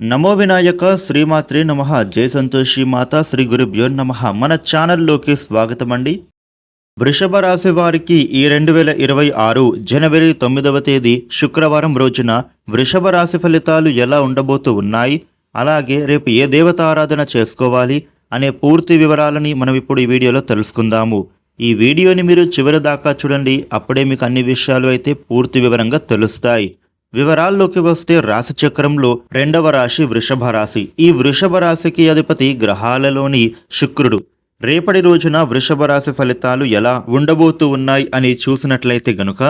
నమో వినాయక శ్రీమాత్రే నమ. జయ సంతోషి మాత శ్రీ గురుభ్యో నమ. మన ఛానల్లోకి స్వాగతం అండి వృషభ రాశి వారికి ఈ రెండు వేల ఇరవై ఆరు జనవరి తొమ్మిదవ తేదీ శుక్రవారం రోజున వృషభ రాశి ఫలితాలు ఎలా ఉండబోతూ ఉన్నాయి? అలాగే రేపు ఏ దేవత ఆరాధన చేసుకోవాలి అనే పూర్తి వివరాలని మనం ఇప్పుడు ఈ వీడియోలో తెలుసుకుందాము. ఈ వీడియోని మీరు చివరి దాకా చూడండి. అప్పుడే మీకు అన్ని విషయాలు అయితే పూర్తి వివరంగా తెలుస్తాయి. వివరాల్లోకి వస్తే రాశి చక్రంలో రెండవ రాశి వృషభ రాశి. ఈ వృషభ రాశికి అధిపతి గ్రహాలలోని శుక్రుడు. రేపటి రోజున వృషభ రాశి ఫలితాలు ఎలా ఉండబోతూ ఉన్నాయి అని చూసినట్లయితే గనుక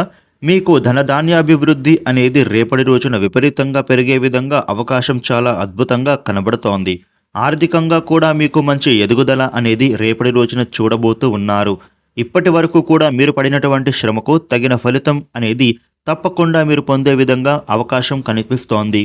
మీకు ధనధాన్యాభివృద్ధి అనేది రేపటి రోజున విపరీతంగా పెరిగే విధంగా అవకాశం చాలా అద్భుతంగా కనబడుతోంది. ఆర్థికంగా కూడా మీకు మంచి ఎదుగుదల అనేది రేపటి రోజున చూడబోతూ ఉన్నారు. ఇప్పటి వరకు కూడా మీరు పడినటువంటి శ్రమకు తగిన ఫలితం అనేది తప్పకుండా మీరు పొందే విధంగా అవకాశం కనిపిస్తోంది.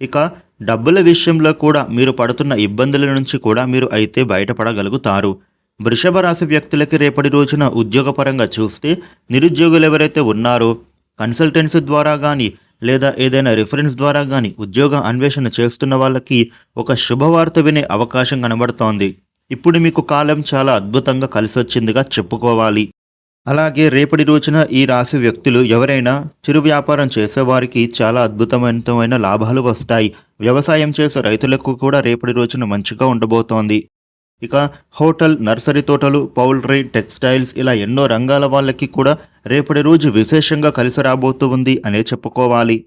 ఇక డబ్బుల విషయంలో కూడా మీరు పడుతున్న ఇబ్బందుల నుంచి కూడా మీరు అయితే బయటపడగలుగుతారు. వృషభ రాశి వ్యక్తులకి రేపటి రోజున ఉద్యోగపరంగా చూస్తే నిరుద్యోగులు ఎవరైతే ఉన్నారో కన్సల్టెన్సీ ద్వారా కానీ లేదా ఏదైనా రిఫరెన్స్ ద్వారా కానీ ఉద్యోగ అన్వేషణ చేస్తున్న వాళ్ళకి ఒక శుభవార్త వినే అవకాశం కనబడుతోంది. ఇప్పుడు మీకు కాలం చాలా అద్భుతంగా కలిసొచ్చిందిగా చెప్పుకోవాలి. అలాగే రేపటి రోజున ఈ రాశి వ్యక్తులు ఎవరైనా చిరు వ్యాపారం చేసేవారికి చాలా అద్భుతమైన లాభాలు వస్తాయి. వ్యవసాయం చేసే రైతులకు కూడా రేపటి రోజున మంచిగా ఉండబోతోంది. ఇక హోటల్ నర్సరీ తోటలు పౌల్ట్రీ టెక్స్టైల్స్ ఇలా ఎన్నో రంగాల వాళ్ళకి కూడా రేపటి రోజు విశేషంగా కలిసి రాబోతూ ఉంది అనే చెప్పుకోవాలి.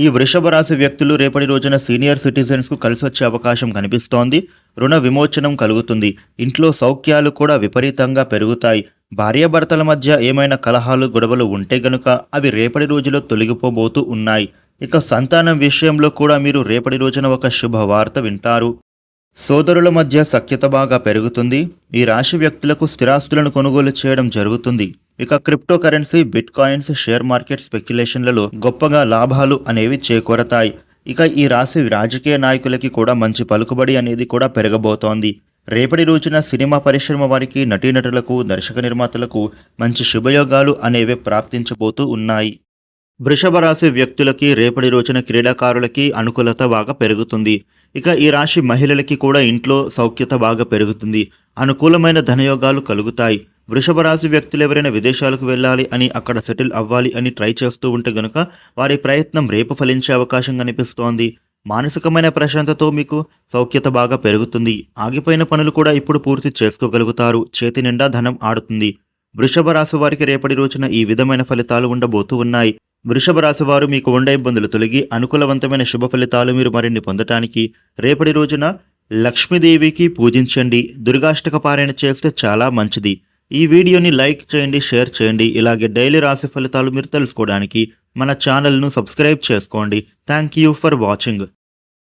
ఈ వృషభ రాశి వ్యక్తులు రేపటి రోజున సీనియర్ సిటిజన్స్కు కలిసి వచ్చే అవకాశం కనిపిస్తోంది. రుణ విమోచనం కలుగుతుంది. ఇంట్లో సౌఖ్యాలు కూడా విపరీతంగా పెరుగుతాయి. భార్యాభర్తల మధ్య ఏమైనా కలహాలు గొడవలు ఉంటే గనుక అవి రేపటి రోజులో తొలగిపోబోతూ ఉన్నాయి. ఇక సంతానం విషయంలో కూడా మీరు రేపటి రోజున ఒక శుభవార్త వింటారు. సోదరుల మధ్య సఖ్యత బాగా పెరుగుతుంది. ఈ రాశి వ్యక్తులకు స్థిరాస్తులను కొనుగోలు చేయడం జరుగుతుంది. ఇక crypto currency bit coins share market స్పెక్యులేషన్లలో గొప్పగా లాభాలు అనేవి చేకూరతాయి. ఇక ఈ రాశి రాజకీయ నాయకులకి కూడా మంచి పలుకుబడి అనేది కూడా పెరగబోతోంది. రేపటి రోజున సినిమా పరిశ్రమ వారికి నటీనటులకు దర్శక నిర్మాతలకు మంచి శుభయోగాలు అనేవి ప్రాప్తించబోతూ ఉన్నాయి. వృషభ రాశి వ్యక్తులకి రేపటి రోజున క్రీడాకారులకి అనుకూలత బాగా పెరుగుతుంది. ఇక ఈ రాశి మహిళలకి కూడా ఇంట్లో సౌఖ్యత బాగా పెరుగుతుంది. అనుకూలమైన ధనయోగాలు కలుగుతాయి. వృషభ రాశి వ్యక్తులు ఎవరైనా విదేశాలకు వెళ్ళాలి అని అక్కడ సెటిల్ అవ్వాలి అని ట్రై చేస్తూ ఉంటే గనుక వారి ప్రయత్నం రేపు ఫలించే అవకాశం కనిపిస్తోంది. మానసికమైన ప్రశాంతతో మీకు సౌఖ్యత బాగా పెరుగుతుంది. ఆగిపోయిన పనులు కూడా ఇప్పుడు పూర్తి చేసుకోగలుగుతారు. చేతి నిండా ధనం ఆడుతుంది. వృషభ రాశి వారికి రేపటి రోజున ఈ విధమైన ఫలితాలు ఉండబోతూ ఉన్నాయి. వృషభ రాశి వారు మీకు ఉండే ఇబ్బందులు తొలగి అనుకూలవంతమైన శుభ ఫలితాలు మీరు మరిన్ని పొందటానికి రేపటి రోజున లక్ష్మీదేవికి పూజించండి. దుర్గాష్టక పారాయణ చేస్తే చాలా మంచిది. ఈ వీడియోని లైక్ చేయండి షేర్ చేయండి. ఇలాగే డైలీ రాశి ఫలితాలు మీరు తెలుసుకోవడానికి మన ఛానల్ను సబ్స్క్రైబ్ చేసుకోండి. Thank you for watching.